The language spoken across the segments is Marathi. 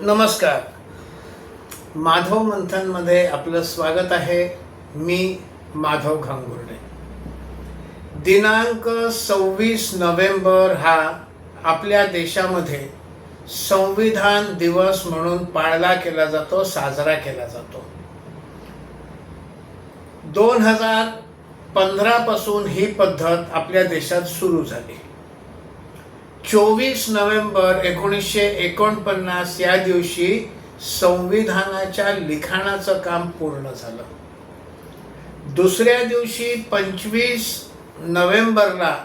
नमस्कार. माधव मंथनमध्ये आपलं स्वागत आहे. मी माधव घांगुर्डे. दिनांक सव्वीस नोव्हेंबर हा आपल्या देशामध्ये संविधान दिवस म्हणून पाळला केला जातो साजरा केला जातो. दोन हजार पंधरापासून ही पद्धत आपल्या देशात सुरू झाली. चोवीस नोव्हेंबर एकोणीसशे एकोणपन्नास या दिवशी संविधानाच्या लिखाणाचं काम पूर्ण झालं. दुसऱ्या दिवशी पंचवीस नोव्हेंबरला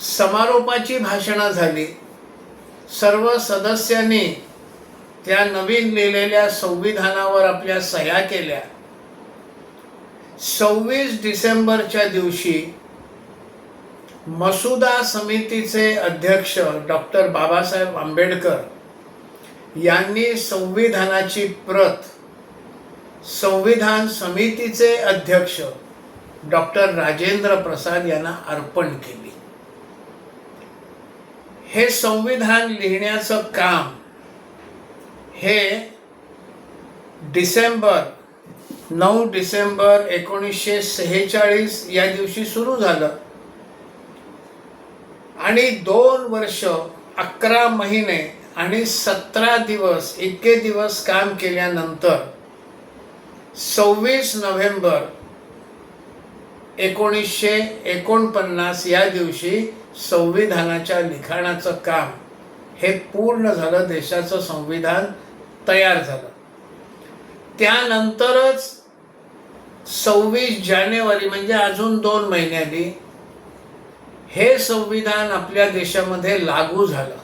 समारोपाची भाषणं झाली. सर्व सदस्यांनी त्या नवीन लिहिलेल्या संविधानावर आपल्या सह्या केल्या. सव्वीस डिसेंबरच्या दिवशी मसुदा समितीचे अध्यक्ष डॉक्टर बाबासाहेब आंबेडकर यांनी संविधानाची प्रत संविधान समितीचे अध्यक्ष डॉक्टर राजेंद्र प्रसाद यांना अर्पण केली. हे संविधान लिहिण्याचं काम हे डिसेंबर नऊ डिसेंबर एकोणीसशे सेहेचाळीस या दिवशी सुरू झालं. आणि दोन वर्ष अकरा महिने आणि सतरा दिवस इतके दिवस काम केल्यानंतर सव्वीस नोव्हेंबर एकोणीसशे एकोणपन्नास या दिवशी संविधानाच्या लिखाणाचं काम हे पूर्ण झालं देशाचं संविधान तयार झालं. त्यानंतरच सव्वीस जानेवारी म्हणजे अजून दोन महिन्यांनी हे संविधान आपल्या देशामध्ये लागू झालं.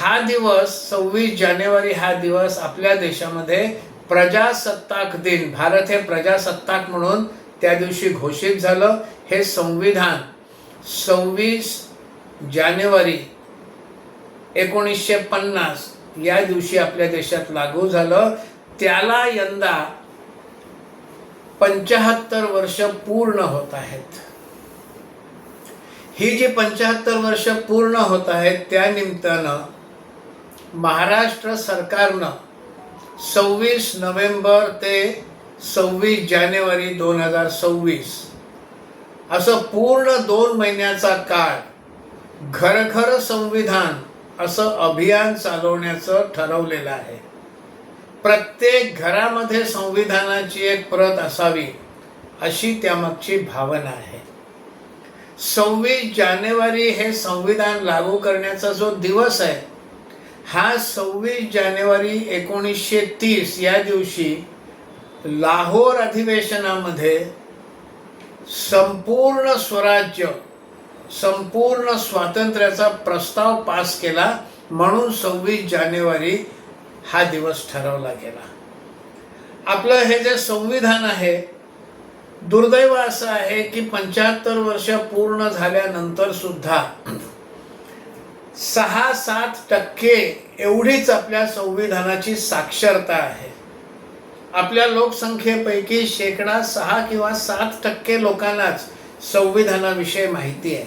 हा दिवस सव्वीस जानेवारी हा दिवस आपल्या देशामध्ये प्रजासत्ताक दिन भारत हे प्रजासत्ताक म्हणून त्या दिवशी घोषित झालं. हे संविधान सव्वीस जानेवारी एकोणीसशे पन्नास या दिवशी आपल्या देशात लागू झालं. त्याला यंदा पंचाहत्तर वर्ष पूर्ण होत आहेत. ही जी पंच्याहत्तर वर्ष पूर्ण होत आहेत त्या निमित्तानं महाराष्ट्र सरकारनं सव्वीस नोव्हेंबर ते सव्वीस जानेवारी दोन हजार सव्वीस असं पूर्ण दोन महिन्याचा काळ घर घर संविधान असं अभियान चालवण्याचं ठरवलेलं आहे. प्रत्येक घरामध्ये संविधानाची एक प्रत असावी अशी त्यामागची भावना आहे. सव्वीस जानेवारी हे संविधान लागू करण्याचा जो दिवस आहे हा सव्वीस जानेवारी एकोणीसशे तीस या दिवशी लाहोर अधिवेशनामध्ये संपूर्ण स्वराज्य संपूर्ण स्वातंत्र्याचा प्रस्ताव पास केला म्हणून सव्वीस जानेवारी हा दिवस ठरवला गेला. आपलं हे जे संविधान आहे दुर्दैव असं आहे की पंच्याहत्तर वर्ष पूर्ण झाल्यानंतर सुद्धा सहा सात टक्के एवढीच आपल्या संविधानाची साक्षरता आहे. आपल्या लोकसंख्येपैकी शेकडा सहा किंवा सात टक्के लोकांनाच संविधानाविषयी माहिती आहे.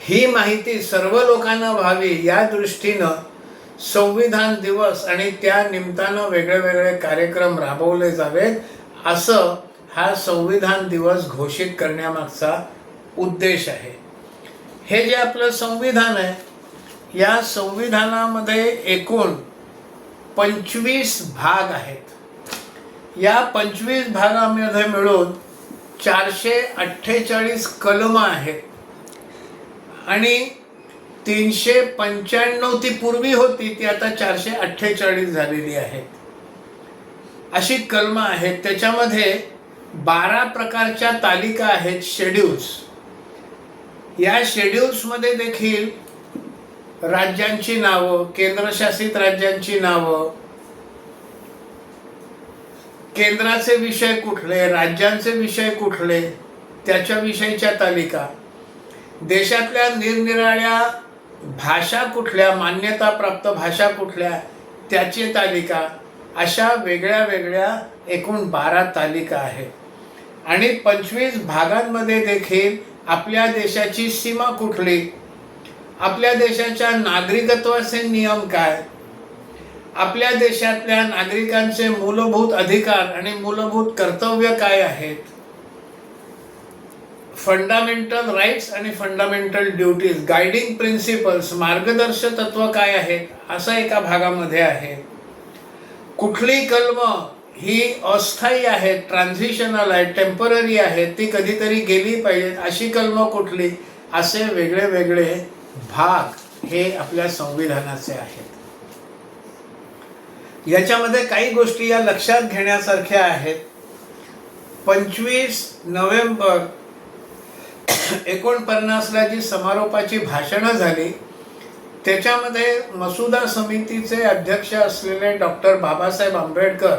ही माहिती सर्व लोकांना व्हावी या दृष्टीनं संविधान दिवस आणि त्या निमित्तानं वेगळे वेगळे कार्यक्रम राबवले जावेत असं हा संविधान दिवस घोषित करण्यामागचा उद्देश आहे. हे जे आपलं संविधान आहे या संविधानामध्ये एकूण पंचवीस भाग आहेत. या पंचवीस भागामध्ये मिळून चारशे अठ्ठेचाळीस कलमं आहेत. आणि तीनशे पंच्याण्णव ती पूर्वी होती ती आता चारशे अठ्ठेचाळीस झालेली आहेत. अशी कलमं आहेत त्याच्यामध्ये बारा प्रकारच्या तालिका आहेत शेड्यूल्स या शेड्यूल्समध्ये देखील राज्यांची नावं केंद्रशासित राज्यांची नावं केंद्राचे विषय कुठले राज्यांचे विषय कुठले त्याच्याविषयीच्या तालिका. देशातल्या निरनिराळ्या भाषा कुठल्या मान्यताप्राप्त भाषा कुठल्या त्याची तालिका. अशा वेगळ्या वेगळ्या एकूण बारा तालिका आहेत. आणि पंचवीस भागांमध्ये देखील आपल्या देशाची सीमा कुठली? आपल्या देशाच्या नागरिकत्वाचे नियम काय? आपल्या देशातल्या नागरिकांचे मूलभूत अधिकार आणि मूलभूत कर्तव्य काय आहेत? फंडामेंटल राईट्स आणि फंडामेंटल ड्युटीज गायडिंग प्रिन्सिपल्स मार्गदर्शक तत्व काय आहेत? असं एका भागामध्ये आहे. कुठली कलम ही अस्थायी आहेत ट्रान्झिशनल आहे टेंपररी आहेत ती कधीतरी गेली पाहिजेत अशी कलम कुठली? असे वेगळे वेगळे भाग हे आपल्या संविधानाचे आहेत. याच्यामध्ये काही गोष्टी या लक्षात घेण्यासारख्या आहेत. पंचवीस नोव्हेंबर एकोणपन्नासला जी समारोपाची भाषणं झाली त्याच्यामध्ये मसुदा समितीचे अध्यक्ष असलेले डॉक्टर बाबासाहेब आंबेडकर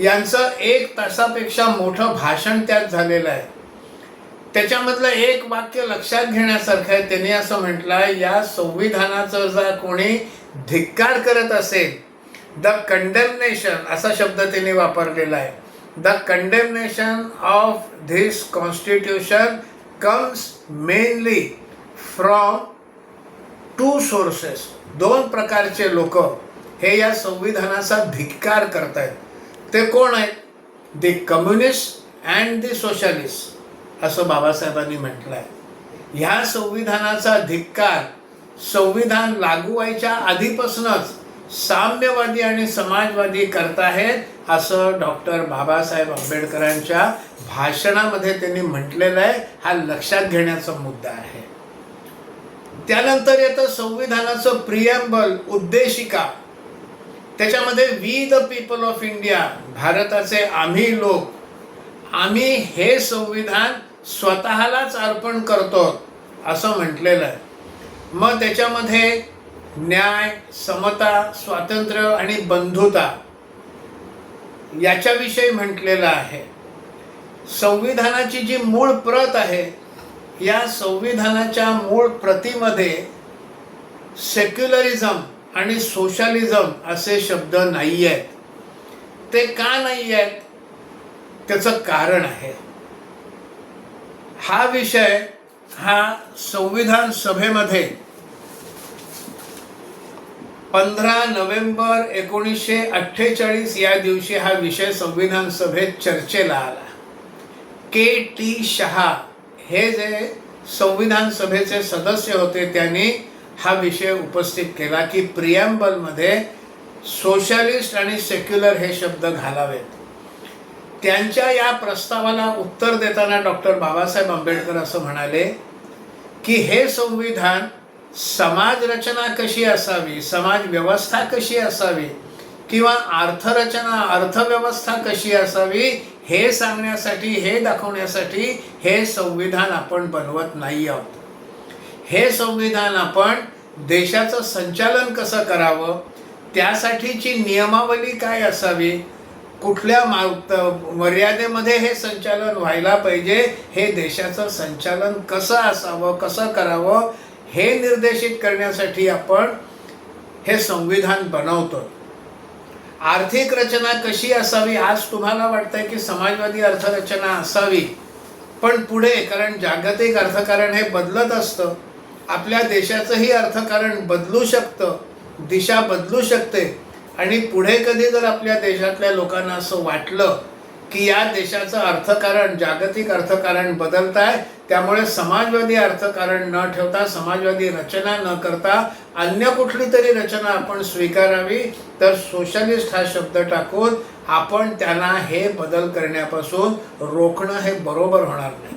यांचं एक तासापेक्षा मोठं भाषण त्यात झालेलं आहे. त्याच्यामधलं एक वाक्य लक्षात घेण्यासारखं आहे. त्यांनी असं म्हटलं आहे या संविधानाचं जर कोणी धिक्कार करत असेल द कंडेमनेशन असा शब्द त्यांनी वापरलेला आहे. The condemnation of this constitution comes mainly from two sources दोन प्रकारचे लोक हे या संविधानाचा धिक्कार करत आहेत ते कोण आहेत? The communist and the socialist असं बाबासाहेबांनी म्हटलं आहे ह्या संविधानाचा धिक्कार संविधान लागू व्हायच्या आधीपासूनच साम्यवादी आणि समाजवादी करताहेत असं डॉक्टर बाबासाहेब आंबेडकरांच्या भाषणामध्ये त्यांनी म्हटलेलं आहे. हा लक्षात घेण्याचा मुद्दा आहे. त्यानंतर येतं संविधानाचं प्रियम्बल उद्देशिका. त्याच्यामध्ये we the people of India भारताचे आम्ही लोक आम्ही हे संविधान स्वतःलाच अर्पण करतो असं म्हटलेलं आहे. मग त्याच्यामध्ये न्याय समता स्वातंत्र्य आणि बंधुता याच्याविषयी म्हटलेलं आहे. संविधानाची जी मूळ प्रत आहे या संविधानाच्या मूळ प्रतीमध्ये सेक्युलरिझम आणि सोशलिझम असे शब्द नाही आहेत ते का नाही आहेत त्याचं कारण आहे. हा विषय हा संविधान सभेमध्ये पंधरा नोव्हेंबर एकोणीसशे अठ्ठेचाळीस या दिवशी हा विषय संविधान सभेत चर्चेला आला. के टी शहा हे जे संविधान सभेचे सदस्य होते त्यांनी हा विषय उपस्थित केला की प्रियम्बलमध्ये सोशलिस्ट आणि सेक्युलर हे शब्द घालावेत. त्यांच्या या प्रस्तावाला उत्तर देताना डॉक्टर बाबासाहेब आंबेडकर असं म्हणाले की हे संविधान समाज रचना कशी असावी समाज व्यवस्था कशी असावी किंवा अर्थरचना अर्थव्यवस्था कशी असावी हे सांगण्यासाठी हे दाखवण्यासाठी हे संविधान आपण बनवत नाही आहोत. हे संविधान आपण देशाचं संचालन कसं करावं त्यासाठीची नियमावली काय असावी कुठल्या मा मर्यादेमध्ये हे संचालन व्हायला पाहिजे हे देशाचं संचालन कसं असावं कसं करावं हे निर्देशित करण्यासाठी आपण हे संविधान बनवतो आर्थिक रचना कशी असावी आज तुम्हाला वाटतंय की समाजवादी अर्थरचना असावी पण पुढे कारण जागतिक अर्थकारण हे बदलत असतं. आपल्या देशाचंही अर्थकारण बदलू शकतं दिशा बदलू शकते. आणि पुढे कधी जर आपल्या देशातल्या लोकांना असं वाटलं की या देशाचं अर्थकारण जागतिक अर्थकारण बदलत आहे त्यामुळे समाजवादी अर्थकारण न ठेवता समाजवादी रचना न करता अन्य कुठली तरी रचना आपण स्वीकारावी तर सोशलिस्ट हा शब्द टाकून आपण त्यांना हे बदल करण्यापासून रोखणं हे बरोबर होणार नाही.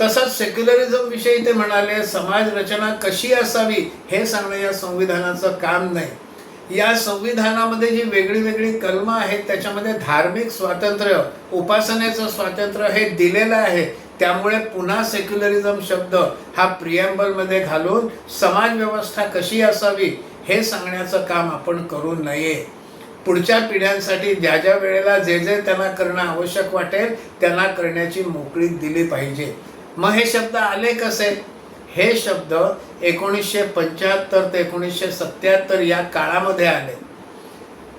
तसंच सेक्युलरिझम विषयी ते म्हणाले समाज रचना कशी असावी हे सांगणं या संविधानाचं काम नाही. या संविधानामध्ये जी वेगळी वेगळी कलमं आहेत त्याच्यामध्ये धार्मिक स्वातंत्र्य उपासनेचं स्वातंत्र्य हे दिलेलं आहे. त्यामुळे पुन्हा सेक्युलरिझम शब्द हा प्रियम्बलमध्ये घालून समाज व्यवस्था कशी असावी हे सांगण्याचं काम आपण करू नये. पुढच्या पिढ्यांसाठी ज्या ज्या वेळेला जे जे त्यांना करणं आवश्यक वाटेल त्यांना करण्याची मोकळी दिली पाहिजे. मग हे शब्द आले कसे? हे शब्द एकोणीसशे पंच्याहत्तर ते एकोणीसशे सत्त्याहत्तर या काळामध्ये आले.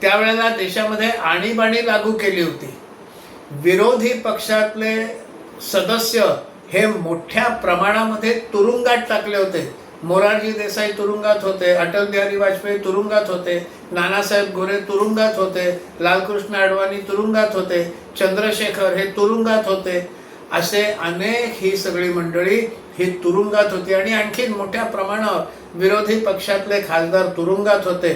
त्यावेळेला देशामध्ये आणीबाणी लागू केली होती. विरोधी पक्षातले सदस्य हे मोठ्या प्रमाणामध्ये तुरुंगात टाकले होते. मोरारजी देसाई तुरुंगात होते अटल बिहारी वाजपेयी तुरुंगात होते नानासाहेब गोरे तुरुंगात होते लालकृष्ण अडवाणी तुरुंगात होते चंद्रशेखर हे तुरुंगात होते. असे अनेक ही सगळी मंडळी ही तुरुंगात होती. आणि आणखी मोठ्या प्रमाणावर विरोधी पक्षातले खासदार तुरुंगात होते.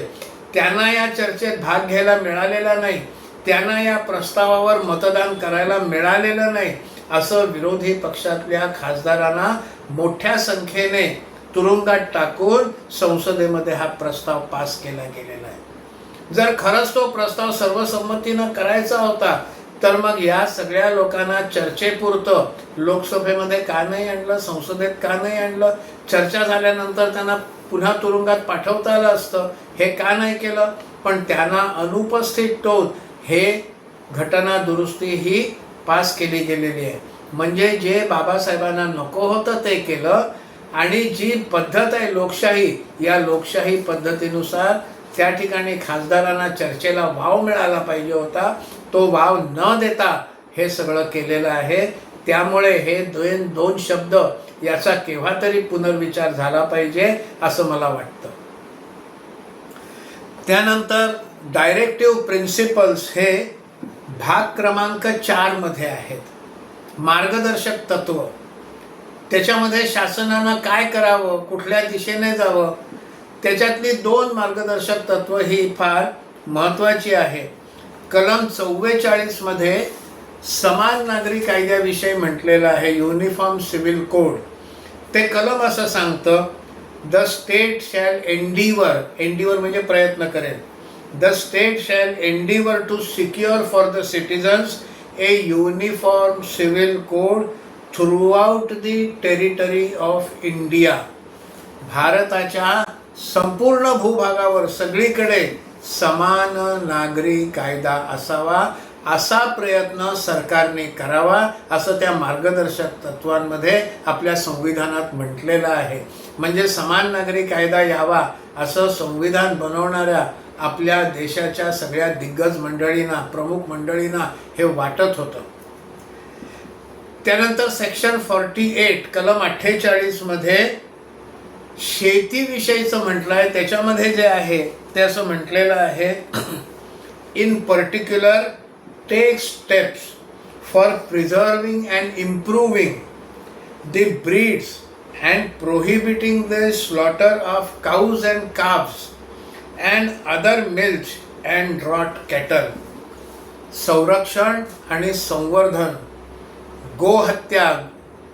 त्यांना या चर्चेत भाग घ्यायला मिळालेला नाही. त्यांना या प्रस्तावावर मतदान करायला मिळालेलं नाही असं विरोधी पक्षातल्या खासदारांना मोठ्या संख्येने तुरुंगात टाकून संसदेमध्ये हा प्रस्ताव पास केला गेलेला आहे. जर खरंच तो प्रस्ताव सर्वसंमतीनं करायचा होता तर मग या सगळ्या लोकांना चर्चेपुरतं लोकसभेमध्ये का नाही आणलं संसदेत का नाही आणलं? चर्चा झाल्यानंतर त्यांना पुन्हा तुरुंगात पाठवता आलं असतं. हे का नाही केलं? पण त्यांना अनुपस्थित ठेवून हे घटना दुरुस्ती ही पास केली गेलेली आहे. म्हणजे जे बाबासाहेबांना नको होतं ते केलं आणि जी पद्धत आहे लोकशाही या लोकशाही पद्धतीनुसार त्या ठिकाणी खासदारांना चर्चेला वाव मिळाला पाहिजे होता. तो वाव न देता हे सगळं केलेलं आहे. त्यामुळे हे दोन दोन शब्द याचा केव्हा तरी पुनर्विचार झाला पाहिजे असं मला वाटतं. त्यानंतर डायरेक्टिव्ह प्रिन्सिपल्स हे भाग क्रमांक चारमध्ये आहेत. मार्गदर्शक तत्व. त्याच्यामध्ये शासनानं काय करावं? कुठल्या दिशेने जावं? त्याच्यातली दोन मार्गदर्शक तत्त्व ही फार महत्त्वाची आहे. कलम चव्वेचाळीसमध्ये समान नागरी कायद्याविषयी म्हटलेलं आहे युनिफॉर्म सिव्हिल कोड ते कलम असं सांगतं the state shall endeavour endeavour म्हणजे प्रयत्न करेल. The state shall endeavour to secure for the citizens a uniform civil code throughout the territory of India भारताच्या संपूर्ण भूभागावर सगळीकडे समान नागरी कायदा असावा असा प्रयत्न सरकारने करावा असं त्या मार्गदर्शक तत्वांमध्ये आपल्या संविधानात म्हटलेलं आहे. म्हणजे समान नागरी कायदा यावा असं संविधान बनवणाऱ्या आपल्या देशाच्या सगळ्या दिग्गज मंडळींना प्रमुख मंडळींना हे वाटत होतं. त्यानंतर सेक्शन फॉर्टी एट कलम अठ्ठेचाळीसमध्ये शेतीविषयीचं म्हटलं आहे त्याच्यामध्ये जे आहे ते असं म्हटलेलं आहे in particular take steps for preserving and improving the breeds and prohibiting the slaughter of cows and calves and other milch and draught cattle संरक्षण आणि संवर्धन गोहत्या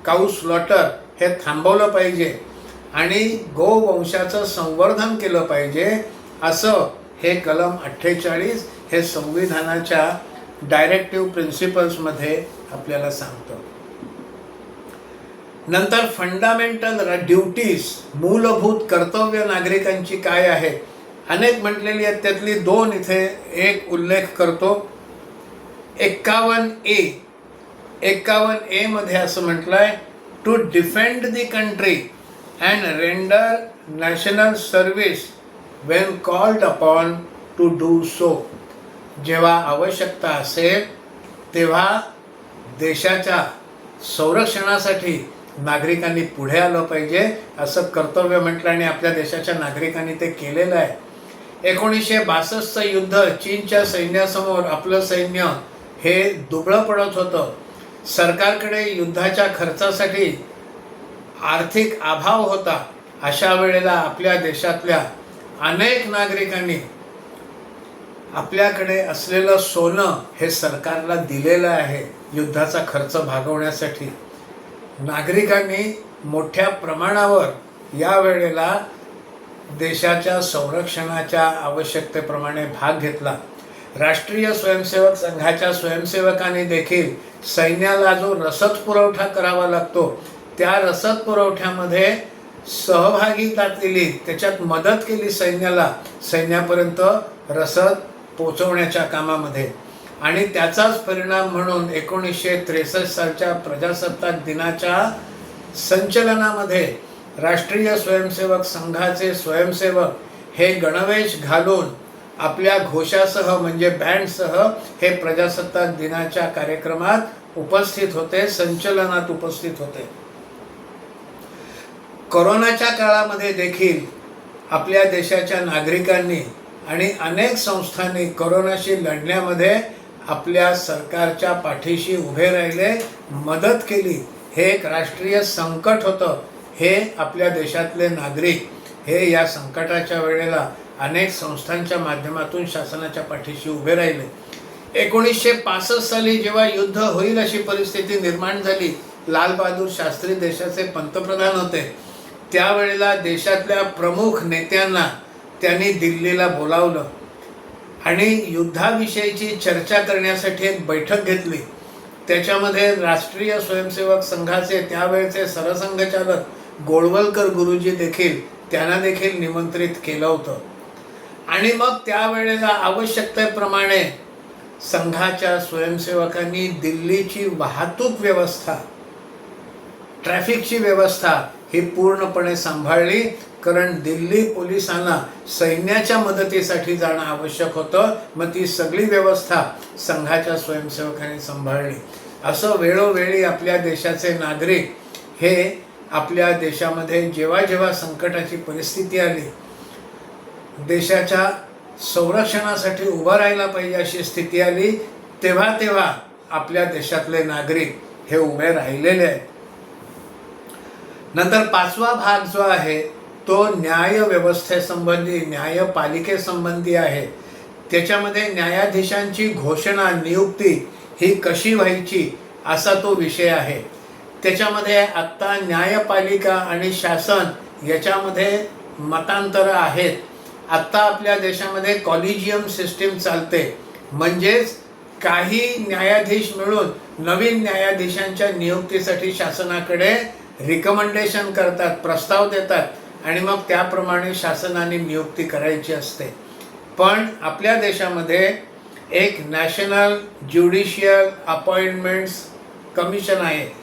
काऊ स्लॉटर हे थांबवलं पाहिजे. आणि गोवंशाचं संवर्धन केलं पाहिजे असं हे कलम अठ्ठेचाळीस हे संविधानाच्या डायरेक्टिव्ह प्रिन्सिपल्समध्ये आपल्याला सांगतं. नंतर फंडामेंटल ड्युटीज मूलभूत कर्तव्य नागरिकांची काय आहे अनेक म्हटलेली आहेत त्यातली दोन इथे एक उल्लेख करतो. एक्कावन्न ए एक्कावन्न एमध्ये असं म्हटलं आहे to defend the country and render national service when called upon to do so. जेव्हा आवश्यकता असेल तेव्हा देशाच्या संरक्षणासाठी नागरिकांनी पुढे आलं पाहिजे असं कर्तव्य म्हटलं आणि आपल्या देशाच्या नागरिकांनी ते केलेलं आहे एकोणीसशे बासष्टचं युद्ध चीनच्या सैन्यासमोर आपलं सैन्य हे दुबळं पडत होतं सरकारकडे युद्धाच्या खर्चासाठी आर्थिक अभाव होता अशा वेळेला आपल्या देशातल्या अनेक नागरिकांनी आपल्याकडे असलेलं सोनं हे सरकारला दिलेलं आहे युद्धाचा खर्च भागवण्यासाठी. नागरिकांनी मोठ्या प्रमाणावर या वेळेला देशाच्या संरक्षणाच्या आवश्यकतेप्रमाणे भाग घेतला. राष्ट्रीय स्वयंसेवक संघाच्या स्वयंसेवकांनी देखील सैन्याला जो रसद पुरवठा करावा लागतो त्या रसद पुरवठ्यामध्ये सहभागिता केली त्याच्यात मदत केली सैन्याला सैन्यापर्यंत रसद पोचवण्याच्या कामामध्ये. आणि त्याचाच परिणाम म्हणून एकोणीसशे त्रेसष्ट सालच्या प्रजासत्ताक दिनाच्या संचलनामध्ये राष्ट्रीय स्वयंसेवक संघाचे स्वयंसेवक हे गणवेश घालून आपल्या घोषासह म्हणजे बँडसह हे प्रजासत्ताक दिनाच्या कार्यक्रमात उपस्थित होते संचलनात उपस्थित होते. कोरोनाच्या काळामध्ये देखील आपल्या देशाच्या नागरिकांनी आणि अनेक संस्थांनी कोरोनाशी लढण्यामध्ये आपल्या सरकारच्या पाठीशी उभे राहिले मदत केली. हे एक राष्ट्रीय संकट होतं. हे आपल्या देशातले नागरिक हे या संकटाच्या वेळेला अनेक संस्थांच्या माध्यमातून शासनाच्या पाठीशी उभे राहिले. एकोणीसशे पासष्ट साली जेव्हा युद्ध होईल अशी परिस्थिती निर्माण झाली लालबहादूर शास्त्री देशाचे पंतप्रधान होते. त्यावेळेला देशातल्या प्रमुख नेत्यांना त्यांनी दिल्लीला बोलावलं. आणि युद्धाविषयीची चर्चा करण्यासाठी एक बैठक घेतली. त्याच्यामध्ये राष्ट्रीय स्वयंसेवक संघाचे त्यावेळचे सरसंघचालक गोळवलकर गुरुजी देखील त्यांना देखील निमंत्रित केलं होतं. आणि मग त्यावेळेला आवश्यकतेप्रमाणे संघाच्या स्वयंसेवकांनी दिल्लीची वाहतूक व्यवस्था ट्रॅफिकची व्यवस्था ही पूर्णपणे सांभाळली कारण दिल्ली पोलिसांना सैन्याच्या मदतीसाठी जाणं आवश्यक होतं. मग ती सगळी व्यवस्था संघाच्या स्वयंसेवकांनी सांभाळली. असं वेळोवेळी आपल्या देशाचे नागरिक हे आपल्या देशामध्ये जेव्हा जेव्हा संकटाची परिस्थिती आली देशाच्या संरक्षणासाठी उभं राहायला पाहिजे अशी स्थिती आली तेव्हा तेव्हा आपल्या देशातले नागरिक हे उभे राहिलेले आहेत. नंतर पाचवा भाग जो आहे तो न्याय व्यवस्थेसंबंधी न्यायपालिकेसंबंधी आहे. त्याच्यामध्ये न्यायाधीशांची घोषणा नियुक्ती ही कशी व्हायची असा तो विषय आहे. त्याच्यामध्ये आत्ता न्यायपालिका आणि शासन याच्यामध्ये मतांतरं आहेत. आत्ता आपल्या देशामध्ये कॉलिजियम सिस्टीम चालते. म्हणजेच काही न्यायाधीश मिळून नवीन न्यायाधीशांच्या नियुक्तीसाठी शासनाकडे रिकमेंडेशन करतात प्रस्ताव देतात आणि मग त्याप्रमाणे शासनाने नियुक्ती करायची असते. पण आपल्या देशामध्ये एक नॅशनल ज्युडिशियल अपॉइंटमेंट्स कमिशन आहे.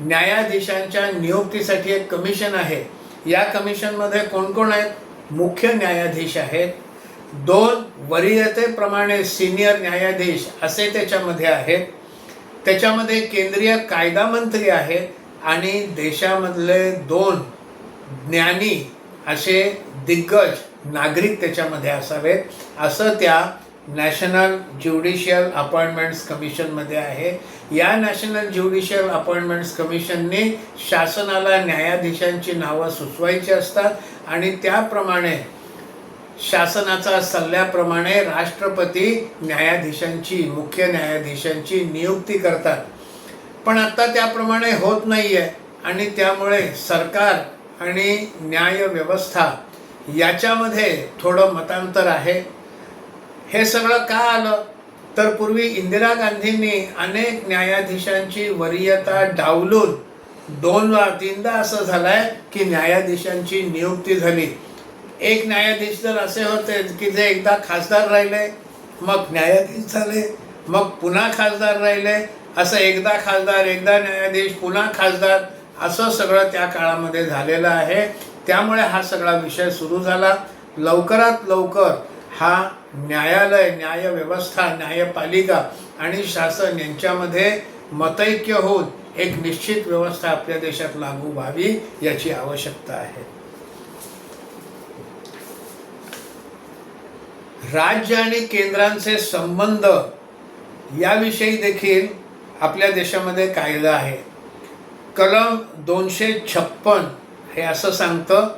न्यायाधीशांच्या नियुक्तीसाठी एक कमिशन आहे. या कमिशनमध्ये कोण कोण आहेत? मुख्य न्यायाधीश आहेत. दोन वरीयतेप्रमाणे सिनियर न्यायाधीश असे त्याच्यामध्ये आहेत. त्याच्यामध्ये केंद्रीय कायदा मंत्री आहेत. आणि देशामधले दोन ज्ञानी असे दिग्गज नागरिक त्याच्यामध्ये असावेत. असं त्या नॅशनल ज्युडिशियल अपॉइंटमेंट्स कमिशनमध्ये आहे. या नॅशनल ज्युडिशियल अपॉइंटमेंट्स कमिशनने शासनाला न्यायाधीशांची नावं सुचवायची असतात आणि त्याप्रमाणे शासनाचा सल्ल्याप्रमाणे राष्ट्रपती न्यायाधीशांची मुख्य न्यायाधीशांची नियुक्ती करतात. पण आता त्याप्रमाणे होत नाही आहे आणि त्यामुळे सरकार आणि न्याय व्यवस्था याच्यामध्ये थोडं मतांतर आहे. हे सगळं का आलं? तर पूर्वी इंदिरा गांधींनी अनेक न्यायाधीशांची वरीयता डावलून दोनदा तीनदा असं झालं आहे की न्यायाधीशांची नियुक्ती झाली. एक न्यायाधीश जर असे होते की जे एकदा खासदार राहिले मग न्यायाधीश झाले मग पुन्हा खासदार राहिले असं एकदा खासदार एकदा न्यायाधीश पुन्हा खासदार असं सगळं त्या काळामध्ये झालेलं आहे. त्यामुळे हा सगळा विषय सुरू झाला. लवकरात लवकर हा न्यायालय न्यायव्यवस्था न्यायपालिका आणि शासन यांच्यामध्ये मतैक्य होऊन एक निश्चित व्यवस्था आपल्या देशात लागू व्हावी याची आवश्यकता आहे. राज्य आणि केंद्रांचे संबंध याविषयी देखील आपल्या देशामध्ये कायदा आहे. कलम दोनशे छप्पन हे असं सांगतं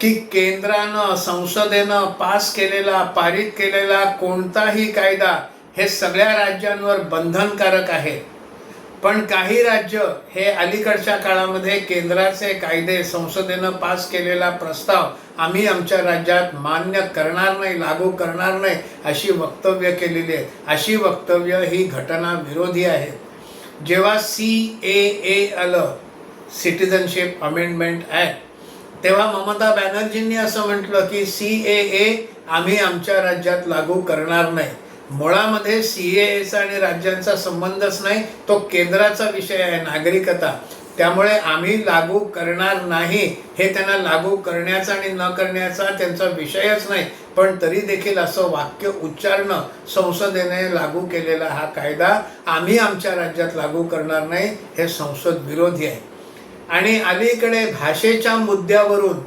की केंद्रानं संसदेनं पास केलेला पारित केलेला कोणताही कायदा हे सगळ्या राज्यांवर बंधनकारक आहे. पण काही राज्य हे अलीकडच्या काळामध्ये केंद्राचे कायदे संसदेनं पास केलेला प्रस्ताव आम्ही आमच्या राज्यात मान्य करणार नाही लागू करणार नाही अशी वक्तव्य केलेली आहेत अशी वक्तव्य ही घटना विरोधी आहेत जेव्हा सी ए ए आलं सिटिझनशिप अमेंडमेंट ॲक्ट तेव्हा ममता बॅनर्जींनी असं म्हटलं की सी ए ए आम्ही आमच्या राज्यात लागू करणार नाही. मुळामध्ये सी एचा आणि राज्यांचा संबंधच नाही तो केंद्राचा विषय आहे नागरिकता. त्यामुळे आम्ही लागू करणार नाही हे त्यांना लागू करण्याचा आणि न करण्याचा त्यांचा विषयच नाही. पण तरी देखील असं वाक्य उच्चारणं संसदेने लागू केलेला हा कायदा आम्ही आमच्या राज्यात लागू करणार नाही हे संसद विरोधी आहे. आणि अलीकडे भाषेच्या मुद्द्यावरून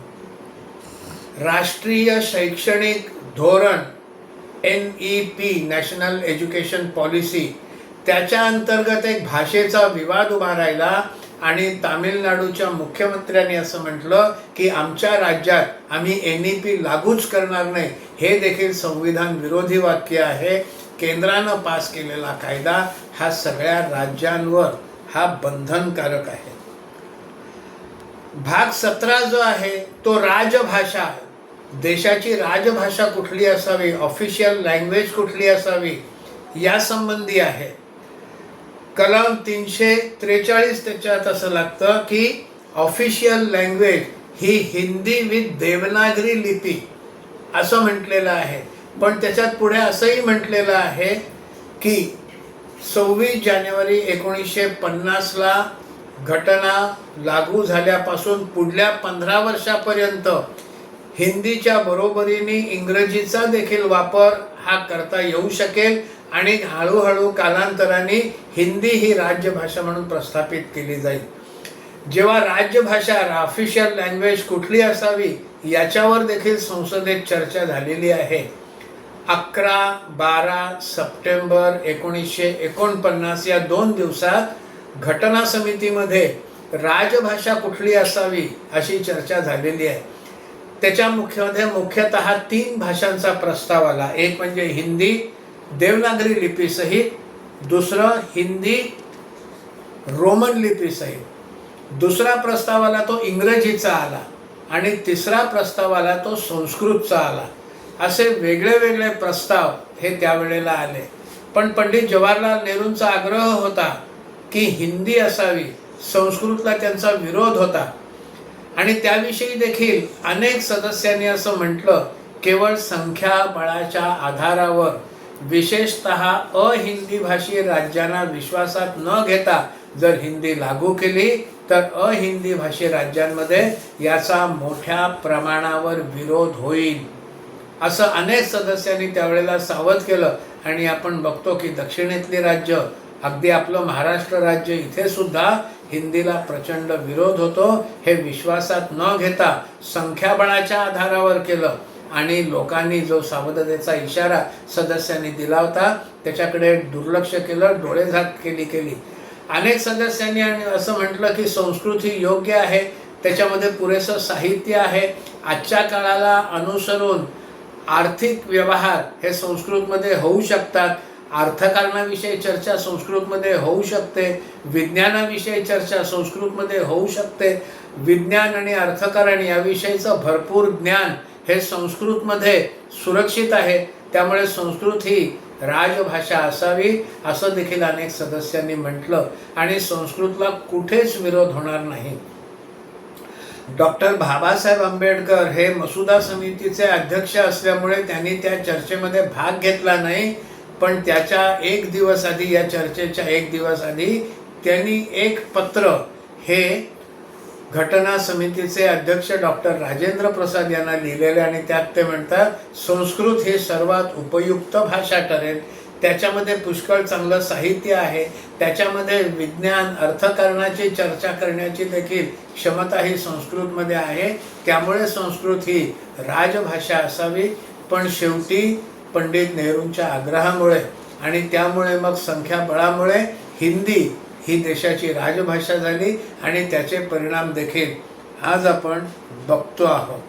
राष्ट्रीय शैक्षणिक धोरण N E P national education policy त्याच्या अंतर्गत एक भाषेचा विवाद उभा राहिला आणि तामिळनाडूच्या मुख्यमंत्र्यांनी असं म्हटलं की आमच्या राज्यात आम्ही एन ई पी लागूच करणार नाही. हे देखील संविधान विरोधी वाक्य आहे. केंद्रानं पास केलेला कायदा हा सगळ्या राज्यांवर हा बंधनकारक आहे. भाग सतरा जो आहे तो राजभाषा देशाची राजभाषा कुठली असावी ऑफिशियल लँग्वेज कुठली असावी यासंबंधी आहे. कलम तीनशे त्रेचाळीस त्याच्यात असं लागतं की ऑफिशियल लँग्वेज ही हिंदी विथ देवनागरी लिपी असं म्हटलेलं आहे. पण त्याच्यात पुढे असंही म्हटलेलं आहे की सव्वीस जानेवारी एकोणीसशे पन्नासला घटना लागू झाल्यापासून पुढल्या पंधरा वर्षापर्यंत हिंदीच्या बरोबरीने इंग्रजीचा देखील वापर हा करता येऊ शकेल आणि हळूहळू कालांतराने हिंदी ही राज्यभाषा म्हणून प्रस्थापित केली जाईल. जेव्हा राज्यभाषा ऑफिशियल लँग्वेज कुठली असावी याच्यावर देखील संसदेत चर्चा झालेली आहे. अकरा बारा सप्टेंबर एकोणीसशे एकोणपन्नास या दोन दिवसात घटना समितीमध्ये राजभाषा कुठली असावी अशी चर्चा झालेली आहे. त्याच्या मुख्यमध्ये मुख्यतः तीन भाषांचा प्रस्ताव आला. एक म्हणजे हिंदी देवनागरी लिपीसहित दुसरं हिंदी रोमन लिपीसहित. दुसरा प्रस्ताव आला तो इंग्रजीचा आला. आणि तिसरा प्रस्ताव आला तो संस्कृतचा आला. असे वेगळे वेगळे प्रस्ताव हे त्यावेळेला आले. पण पंडित जवाहरलाल नेहरूंचा आग्रह होता की हिंदी असावी संस्कृतला त्यांचा विरोध होता. आणि त्याविषयी देखील अनेक सदस्यांनी असं म्हटलं केवळ संख्याबळाच्या आधारावर. विशेषत अहिंदी भाषी राज्यांना विश्वासात न घेता जर हिंदी लागू केली तर अहिंदी भाषी राज्यांमध्ये याचा मोठ्या प्रमाणावर विरोध होईल. असं अनेक सदस्यांनी त्यावेळेला सावध केलं. आणि आपण बघतो की दक्षिणेतली राज्य अगदी आपलं महाराष्ट्र राज्य इथे सुद्धा हिंदीला प्रचंड विरोध होतो हे विश्वासात न घेता संख्याबळाच्या आधारावर केलं. आणि लोकांनी जो सावधतेचा इशारा सदस्यांनी दिला होता त्याच्याकडे दुर्लक्ष केलं डोळेझाक केली केली. अनेक सदस्यांनी आणि असं म्हटलं की संस्कृत ही योग्य आहे त्याच्यामध्ये पुरेसं साहित्य आहे. आजच्या काळाला अनुसरून आर्थिक व्यवहार हे संस्कृतमध्ये होऊ शकतात. अर्थकारणाविषयी चर्चा संस्कृतमध्ये होऊ शकते विज्ञानाविषयी चर्चा संस्कृतमध्ये होऊ शकते. विज्ञान आणि अर्थकारण याविषयीचं भरपूर ज्ञान हे संस्कृतमध्ये सुरक्षित आहे. त्यामुळे संस्कृत ही राजभाषा असावी असं देखील अनेक सदस्यांनी म्हटलं. आणि संस्कृतला कुठेच विरोध होणार नाही. डॉक्टर बाबासाहेब आंबेडकर हे मसुदा समितीचे अध्यक्ष असल्यामुळे त्यांनी त्या चर्चेमध्ये भाग घेतला नाही. पण त्याच्या एक दिवस आधी या चर्चेच्या एक दिवस आधी त्यांनी एक पत्र हे घटना समितीचे अध्यक्ष डॉक्टर राजेंद्र प्रसाद यांना लिहिलेले आणि त्यात ते म्हणतात संस्कृत ही सर्वात उपयुक्त भाषा ठरेल. त्याच्यामध्ये पुष्कळ चांगलं साहित्य आहे. त्याच्यामध्ये विज्ञान अर्थकारणाची चर्चा करण्याची देखील क्षमता ही संस्कृतमध्ये आहे. त्यामुळे संस्कृत ही राजभाषा असावी. पण शेवटी पंडित नेहरूंच्या आग्रहामुळे आणि त्यामुळे मग संख्याबळामुळे हिंदी ही देशाची राजभाषा झाली आणि त्याचे परिणाम देखील आज आपण बघतो आहोत.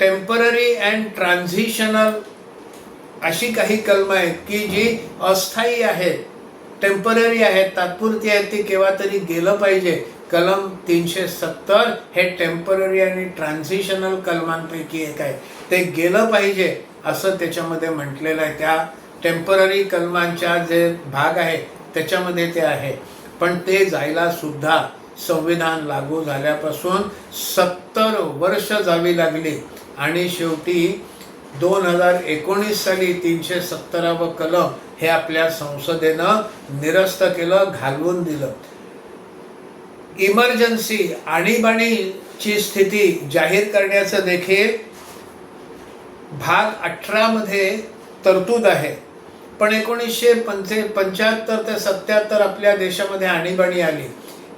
टेंपररी अँड ट्रान्झिशनल अशी काही कलमं आहेत की जी अस्थायी आहेत. टेंपररी आहेत तात्पुरती आहेत ती केव्हा तरी गेलं पाहिजे. कलम तीनशे सत्तर हे टेंपररी आणि ट्रान्झिशनल कलमांपैकी एक आहे. ते गेलं पाहिजे. असं त्याच्यामध्ये म्हटलेलं आहे. त्या टेंपररी कलमांच्या जे भाग आहे त्याच्यामध्ये ते आहे. पण ते जायला सुद्धा संविधान लागू झाल्यापासून सत्तर वर्ष जावी लागली. आणि शेवटी दोन हजार एकोणीस साली तीनशे सत्तरावं कलम हे आपल्या संसदेनं निरस्त केलं घालवून दिलं. इमर्जन्सी आणीबाणीची स्थिती जाहीर करण्याचं देखील भाग अठरामध्ये तरतूद आहे. पण एकोणीसशे पंचे पंच्याहत्तर ते सत्याहत्तर आपल्या देशामध्ये आणीबाणी आली.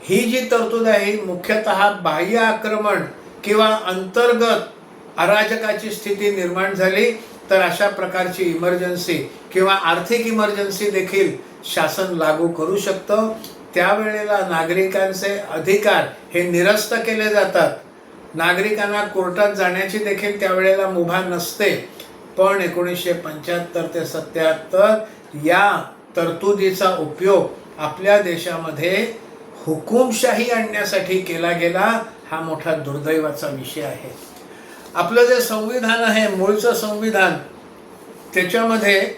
ही जी तरतूद आहे मुख्यतः बाह्य आक्रमण किंवा अंतर्गत अराजकाची स्थिती निर्माण झाली तर अशा प्रकारची इमर्जन्सी किंवा आर्थिक इमर्जन्सी देखील शासन लागू करू शकतं. त्यावेळेला नागरिकांचे अधिकार हे निरस्त केले जातात. नागरिकांना कोर्टात जाण्याची देखील त्यावेळेला मुभा नसते. पण एकोणीसशे पंच्याहत्तर ते सत्याहत्तर या तरतुदीचा उपयोग आपल्या देशामध्ये हुकुमशाही आणण्यासाठी केला गेला हा मोठा दुर्दैवाचा विषय आहे. आपलं जे संविधान आहे मूळचं संविधान त्याच्यामध्ये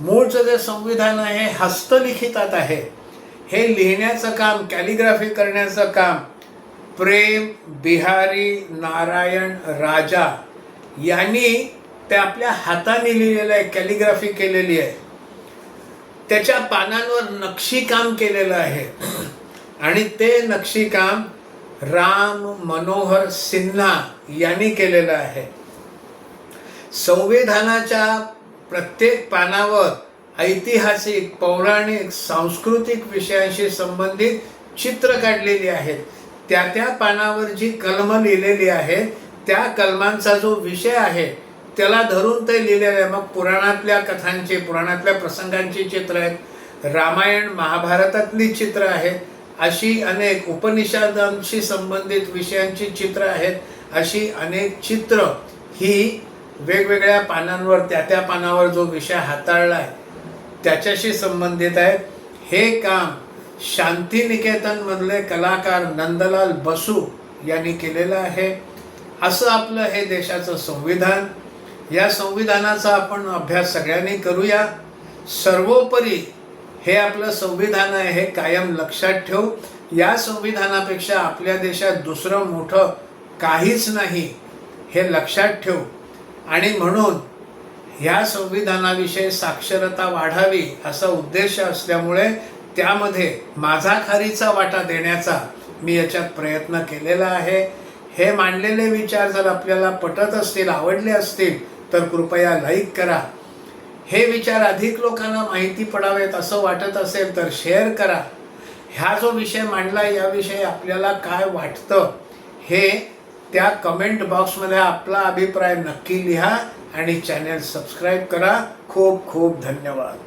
मूळचं जे संविधान आहे हस्तलिखितात आहे. हे लिहिण्याचं काम कॅलिग्राफी करण्याचं काम प्रेम बिहारी नारायण राजा यांनी ते आपल्या हाताने लिहिलेलं आहे कॅलिग्राफी केलेली आहे. त्याच्या पानांवर नक्षीकाम केलेलं आहे. आणि ते नक्षीकाम राम मनोहर सिन्हा यांनी केलेलं आहे. संविधानाच्या प्रत्येक पानावर ऐतिहासिक पौराणिक सांस्कृतिक विषयांशी संबंधित चित्र काढलेली आहेत. त्या त्या पानावर जी कलमं लिहिलेली आहेत त्या कलमांचा जो विषय आहे त्याला धरून ते लिहिलेलं आहे. मग पुराणातल्या कथांचे पुराणातल्या प्रसंगांची चित्र आहेत. रामायण महाभारतातली चित्र आहेत अशी अनेक उपनिषदांशी संबंधित विषयांची चित्र आहेत. अशी अनेक चित्र ही वेगवेगळ्या पानांवर त्या त्या पानावर जो विषय हाताळला आहे त्याच्याशी संबंधित आहे हे काम शांतिनिकेतनमधले कलाकार नंदलाल बसू यांनी केलेलं आहे. असं आपलं हे देशाचं संविधान. या संविधानाचा आपण अभ्यास सगळ्यांनी करूया. सर्वोपरी हे आपलं संविधान आहे हे कायम लक्षात ठेवू. या संविधानापेक्षा आपल्या देशात दुसरं मोठं काहीच नाही हे लक्षात ठेवू. आणि म्हणून ह्या संविधानाविषयी साक्षरता वाढावी असा उद्देश असल्यामुळे त्यामध्ये माझा खारीचा वाटा देण्याचा मी याच्यात प्रयत्न केलेला आहे. हे मांडलेले विचार जर आपल्याला पटत असतील आवडले असतील तर कृपया लाईक करा. हे विचार अधिक लोकांना माहिती पडावेत असं वाटत असेल तर शेअर करा. ह्या जो विषय मांडला याविषयी आपल्याला काय वाटतं हे त्या कमेंट बॉक्समध्ये आपला अभिप्राय नक्की लिहा आणि चॅनेल सबस्क्राईब करा. खूप खूप धन्यवाद.